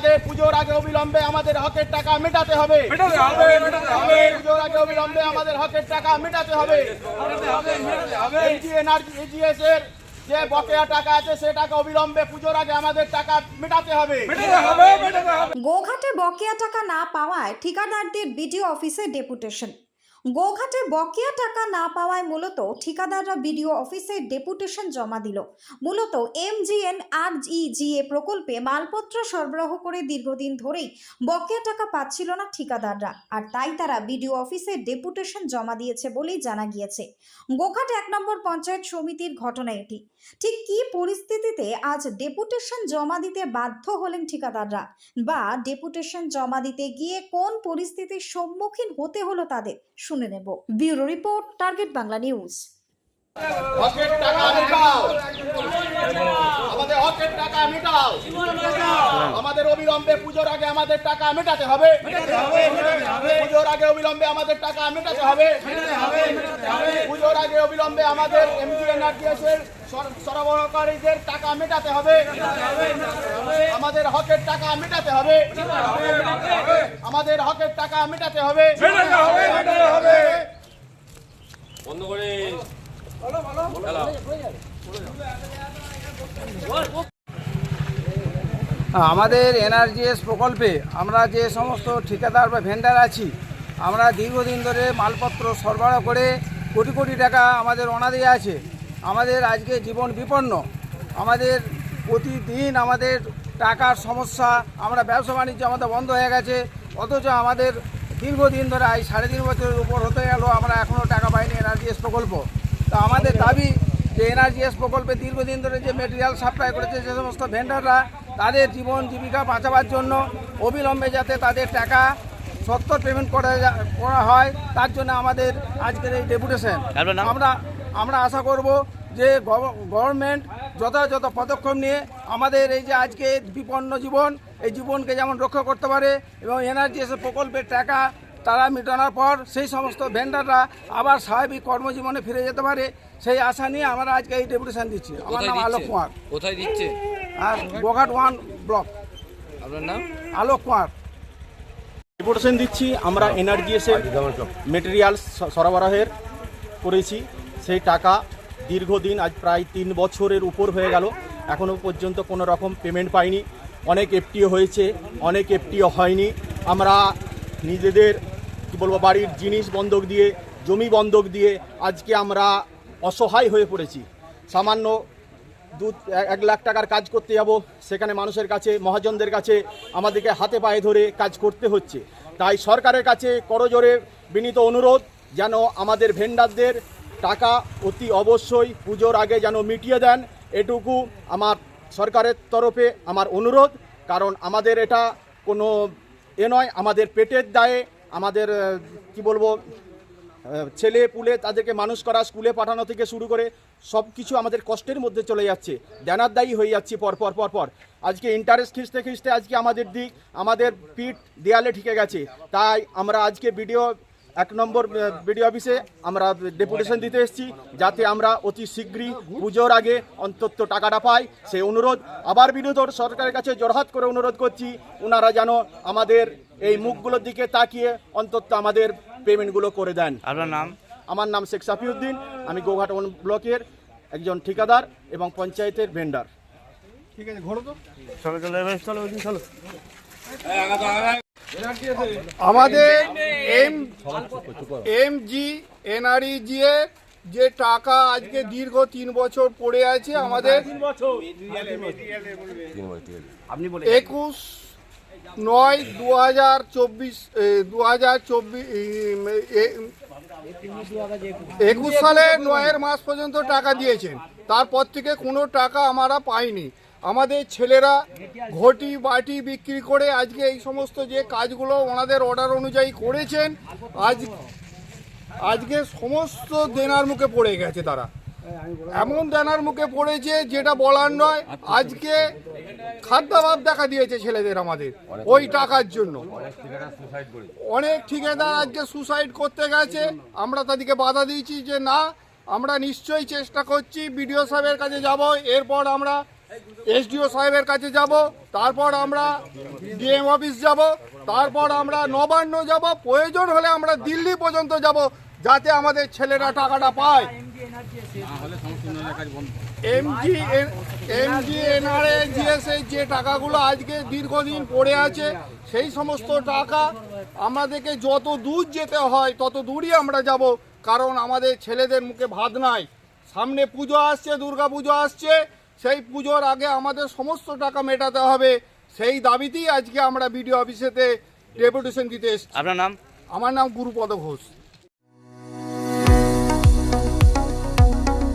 আমাদের পুজোর আগে অবিলম্বে আমাদের হকের টাকা মেটাতে হবে। মেটাতে হবে মেটাতে হবে। পুজোর আগে অবিলম্বে আমাদের হকের টাকা মেটাতে হবে। মেটাতে হবে মেটাতে হবে। এজিএস এর যে বকেয়া টাকা আছে সে টাকা অবিলম্বে পুজোর আগে আমাদের টাকা মেটাতে হবে মেটাতে হবে। গোঘাটে বকেয়া টাকা না পাওয়ায় ঠিকাদারদের বিডিও অফিসে ডেপুটেশন। গোঘাটে বকেয়া টাকা না পাওয়ায় মূলত ঠিকাদাররা বিডিও অফিসে ডেপুটেশন জমা দিল। মূলত এমজিএন আর জিএ প্রকল্পে মালপত্র সরবরাহ করে দীর্ঘদিন ধরেই বকেয়া টাকা পাচ্ছিল না ঠিকাদাররা, আর তাই তারা বিডিও অফিসে ডেপুটেশন জমা দিয়েছে বলেই জানা গিয়েছে। গোঘাট এক নম্বর পঞ্চায়েত সমিতির ঘটনা এটি। ঠিক কী পরিস্থিতিতে আজ ডেপুটেশন জমা দিতে বাধ্য হলেন ঠিকাদাররা? বা ডেপুটেশন জমা দিতে গিয়ে কোন পরিস্থিতির সম্মুখীন হতে হলো তাদের? শুনে নেব। Bureau report, target Bangla news. হকের টাকা মেটাও। আমাদের হকের টাকা মেটাও। আমাদের অবিলম্বে পুজোর আগে আমাদের টাকা মেটাতে হবে। পুজোর আগে অবিলম্বে আমাদের টাকা মেটাতে হবে। পুজোর আগে অবিলম্বে আমাদের এমজিএনআরটিএস এর সর- সরবরাহকারীদের টাকা মেটাতে হবে। আমাদের হকের টাকা মেটাতে হবে। আমাদের হকের টাকা মেটাতে হবে। মেটাতে হবে বন্ধ করে। আমাদের এনআরজিএস প্রকল্পে আমরা যে সমস্ত ঠিকাদার বা ভেন্ডার আছি আমরা দীর্ঘদিন ধরে মালপত্র সরবরাহ করে কোটি কোটি টাকা আমাদের অনাদে আছে। আমাদের আজকে জীবন বিপন্ন। আমাদের প্রতিদিন আমাদের টাকার সমস্যা, আমরা ব্যবসা বাণিজ্য আমাদের বন্ধ হয়ে গেছে। অথচ আমাদের দীর্ঘদিন ধরে এই সাড়ে তিন বছরের উপর হতে গেল, আমরা এখনও টাকা পাইনি এনআরজিএস প্রকল্প। তো আমাদের দাবি যে এনআরজিএস প্রকল্পে দীর্ঘদিন ধরে যে মেটেরিয়াল সাপ্লাই করেছে যে সমস্ত ভেন্ডাররা তাদের জীবন জীবিকা বাঁচাবার জন্য অবিলম্বে যাতে তাদের টাকা সত্তর পেমেন্ট করা করা হয় তার জন্য আমাদের আজকের এই ডেপুটেশন আমরা আমরা আশা করব যে গভর্নমেন্ট যথাযথ পদক্ষেপ নিয়ে আমাদের এই যে আজকে বিপন্ন জীবন এই জীবনকে যেমন রক্ষা করতে পারে এবং এনআরজিএস প্রকল্পের টাকা তারা মেটানোর পর সেই সমস্ত ভেন্ডাররা আবার স্বাভাবিক কর্মজীবনে ফিরে যেতে পারে সেই আশা নিয়ে আমরা আজকে এই ডেপুটেশন দিচ্ছি। আমার নাম আলোক কুমার। কোথায় দিচ্ছে? আর গোঘাট ওয়ান ব্লক আপনার নাম? আলোক কুমার। রিপোর্টেশন দিচ্ছি আমরা এনআরজিএস এর মেটেরিয়াল সরবরাহের করেছি। সেই টাকা দীর্ঘদিন আজ প্রায় তিন বছরের উপর হয়ে গেল। এখনও পর্যন্ত কোনো রকম পেমেন্ট পাইনি। অনেক এফটিও হয়েছে অনেক এফটিও হয়নি। আমরা নিজেদের কি বলব বাড়ির জিনিস বন্ধক দিয়ে জমি বন্ধক দিয়ে আজকে আমরা অসহায় হয়ে পড়েছি। সামান্য দু, এক- লাখ টাকার কাজ করতে যাব। সেখানে মানুষের কাছে, মহাজনদের কাছে, আমাদেরকে হাতে পায়ে ধরে কাজ করতে হচ্ছে। তাই সরকারের কাছে করজোরে বিনীত অনুরোধ, যেন আমাদের ভেন্ডারদের টাকা অতি অবশ্যই পুজোর আগে যেন মিটিয়ে দেন। এটুকু আমার সরকারের তরফে আমার অনুরোধ, কারণ আমাদের এটা কোনো এ নয়, আমাদের পেটের দায়ে, আমাদের, কি বলব ছেলে পুলে তাদেরকে মানুষ করা, স্কুলে পাঠানো থেকে শুরু করে সব কিছু আমাদের কষ্টের মধ্যে চলে যাচ্ছে। দায়ী হয়ে যাচ্ছি পর পর পর পর। আজকে ইন্টারেস্ট খিঁচতে খিঁচতে আজকে আমাদের দিক, আমাদের পিঠ দেয়ালে ঠিকে গেছে। তাই আমরা আজকে ভিডিও এক নম্বর বিডিও অফিসে আমরা ডেপুটেশন দিতে এসেছি, যাতে আমরা অতি শীঘ্রই পুজোর আগে অন্তত টাকাটা পাই। সেই অনুরোধ, আবার বিনোদ সরকারের কাছে জোরহাত করে অনুরোধ করছি ওনারা যেন আমাদের এই মুখগুলোর দিকে তাকিয়ে অন্তত আমাদের পেমেন্টগুলো করে দেন। আপনার নাম? আমার নাম শেখ সাফিউদ্দিন আমি গোঘাট ওয়ান ব্লকের একজন ঠিকাদার এবং পঞ্চায়েতের ভেন্ডার আমাদের এম এম জি এনআরইজিএ যে টাকা আজকে দীর্ঘ তিন বছর পড়ে আছে আমাদের একুশ নয় দু হাজার চব্বিশ দু হাজার চব্বিশ একুশ সালে নয়ের মাস পর্যন্ত টাকা দিয়েছেন। তারপর থেকে কোনো টাকা আমরা পাইনি। আমাদের ছেলেরা ঘটি বাটি বিক্রি করে আজকে এই সমস্ত যে কাজগুলো ওনাদের অর্ডার অনুযায়ী করেছেন, আজ, আজকে সমস্ত দেনার মুখে পড়ে গেছে তারা। এমন দেনার মুখে পড়েছে যেটা বলার নয়। আজকে খাদ্যাভাব দেখা দিয়েছে ছেলেদের আমাদের, ওই টাকার জন্য। অনেক ঠিকাদার আজকে সুসাইড করতে গেছে। আমরা তাদেরকে বাধা দিয়েছি যে, না, আমরা নিশ্চয়ই চেষ্টা করছি, বিডিও সাহেবের কাছে যাব, এরপর আমরা এসডিও সাহেবের কাছে যাব, তারপর আমরা ডিএম অফিস যাব, তারপর আমরা নবান্ন যাব, প্রয়োজন হলে আমরা দিল্লি পর্যন্ত যাব, যাতে আমাদের ছেলেরা টাকাটা পায়। যে টাকাগুলো আজকে দীর্ঘদিন পড়ে আছে সেই সমস্ত টাকা আমাদেরকে যত দূর যেতে হয় তত দূরই আমরা যাব কারণ আমাদের ছেলেদের মুখে ভাত নাই। সামনে পুজো আসছে দুর্গা পুজো আসছে সেই পুজোর আগে আমাদের সমস্ত টাকা মেটাতে হবে। সেই দাবিতেই আজকে আমরা বিডিও অফিসেতে ডেপুটেশন দিতে এসেছি। আপনার নাম? আমার নাম গুরুপদ ঘোষ।